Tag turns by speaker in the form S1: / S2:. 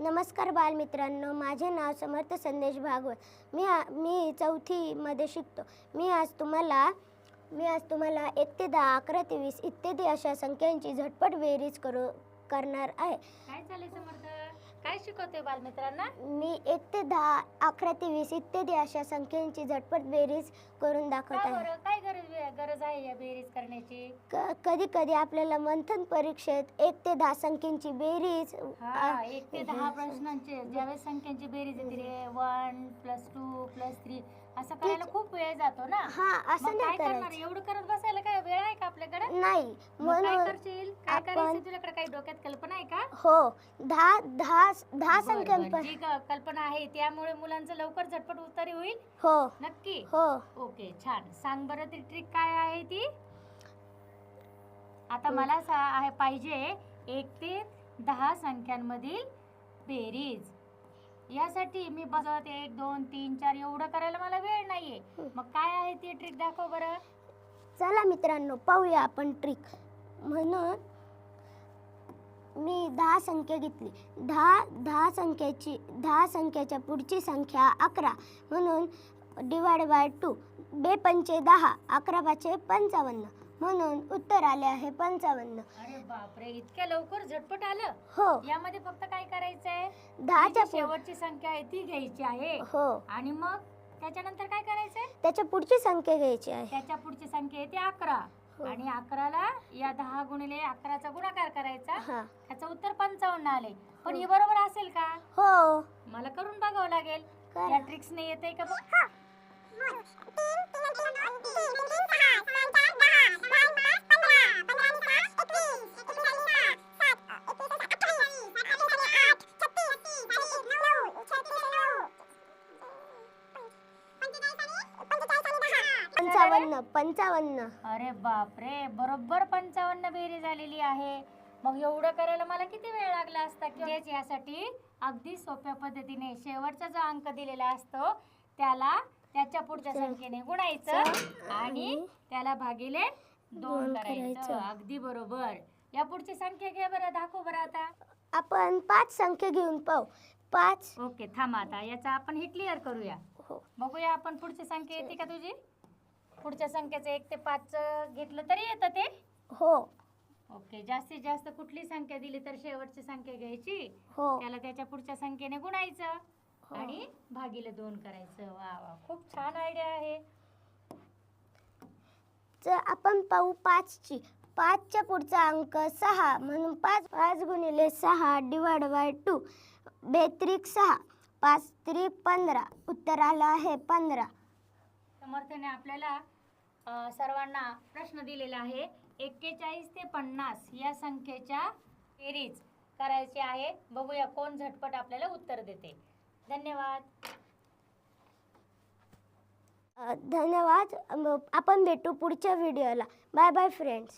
S1: नमस्कार बालमित्रांनो माझे नाव समर्थ संदेश भागवत. मी आ मी चौथीमध्ये शिकतो. मी आज तुम्हाला मी आज तुम्हाला एक ते दहा अकरा ते वीस इत्यादी अशा संख्यांची झटपट बेरीज करू करणार आहे.
S2: काय चालेल समर्थ? काय शिकवतोय बालमित्रांना?
S1: मी एक ते दहा अकरा ते वीस इत्यादी अशा संख्यांची झटपट बेरीज करून दाखवत
S2: का
S1: आहे.
S2: बरं? काय गरज गरज आहे या बेरीज करण्याची?
S1: कधी कधी आपल्याला मंथन परीक्षेत एक ते दहा संख्यांची बेरीज
S2: हा एक ते दहा प्रश्नांचे ज्यावेळेस संख्यांची बेरीज येते रे one plus two plus three असं करायला खूप वेळ जातो ना?
S1: हा असं
S2: मग काय
S1: नाही
S2: करणार?
S1: करायचं.
S2: एवढं करत बसायला काय वेळ आहे का आपल्याकडे
S1: नाही.
S2: मग काय
S1: म्हणून
S2: करशील? काय
S1: आपण-
S2: करायचं? तुझ्याकडे काही डोक्यात कल्पना आहे का?
S1: हो दहा दहा दहा
S2: बरं, बरं.
S1: संख्यांपर
S2: जी क- कल्पना आहे त्यामुळे मुलांचं लवकर झटपट उत्तर होईल?
S1: हो.
S2: नक्की?
S1: हो.
S2: ओके छान. सांग बरं ती ट्रिक काय आहे ती? आता मला सा आहे पाहिजे एक ते दहा संख्यांमधील बेरीज. यासाठी मी बघत एक दोन तीन चार एवढं करायला मला वेळ नाहीये. मग काय आहे ती ट्रिक दाखव बरं.
S1: चला मित्रांनो पाहूया आपण ट्रिक म्हणून मी दहा संख्या घेतली. दहा दहा संख्याची दहा संख्याच्या पुढची संख्या अकरा. म्हणून डिवाइड बाय टू बे पंचे दहा अकरा पाचे पंचावन्न. म्हणून उत्तर आले आहे पंचावन्न.
S2: अरे बापरे इतक्या लवकर झटपट आलं?
S1: हो.
S2: यामध्ये फक्त काय करायचंय?
S1: दहाच्या
S2: शेवटची संख्या आहे ती घ्यायची आहे.
S1: हो.
S2: आणि मग? त्याच्यानंतर काय करायचंय?
S1: त्याच्या पुढची संख्या घ्यायची आहे.
S2: त्याच्या पुढची संख्या आहे ती अकरा.
S1: हो.
S2: आणि अकराला या दहा गुणिले अकराचा गुणाकार करायचा.
S1: हा.
S2: त्याचं उत्तर पंचावन्न आले. पण हे. बरोबर असेल का?
S1: हो.
S2: मला करून बघावं लागेल.
S1: करा.
S2: या ट्रिक्सने येते का बघ?
S1: पंचावन्न पंचावन्न.
S2: अरे बापरे बरोबर पंचावन्न बेरी झालेली आहे. मग एवढं करायला मला किती वेळ लागला असता? की यासाठी अगदी सोप्या पद्धतीने शेवटचा जो अंक दिलेला असतो त्याला त्याच्या पुढच्या संख्येने गुणायचं आणि त्याला भागिले दोन करायचं. अगदी बरोबर. या पुढची संख्या घे बरं दाखव बरं आता.
S1: आपण पाच संख्या घेऊन पाहू. पाच.
S2: ओके थांब आता. याचा आपण हे क्लिअर करूया.
S1: हो.
S2: बघूया आपण पुढची संख्या येते का तुझी? पुढच्या संख्येचं एक ते पाच घेतलं तरी येतं ते?
S1: हो.
S2: ओके जास्तीत जास्त कुठली संख्या दिली तर शेवटची संख्या घ्यायची?
S1: हो.
S2: त्याला त्याच्या पुढच्या संख्येने गुणायचं आणि भागीले दोन करायचं. वा वा खूप छान आयडिया आहे.
S1: तर आपण पाहू पाचची. पाचच्या पुढचा अंक सहा म्हणून पाच पाच गुणिले सहा डिवाइड बाय टू बेत्रिक सहा पाच त्रिक पंधरा उत्तर आलं आहे पंधरा.
S2: समर्थने आपल्याला सर्वांना प्रश्न दिलेला आहे. एक्केचाळीस ते पन्नास या संख्येच्या बेरीज करायची आहे. बघूया कोण झटपट आपल्याला उत्तर देते. धन्यवाद.
S1: धन्यवाद. आपण भेटू पुढच्या व्हिडिओला बाय बाय फ्रेंड्स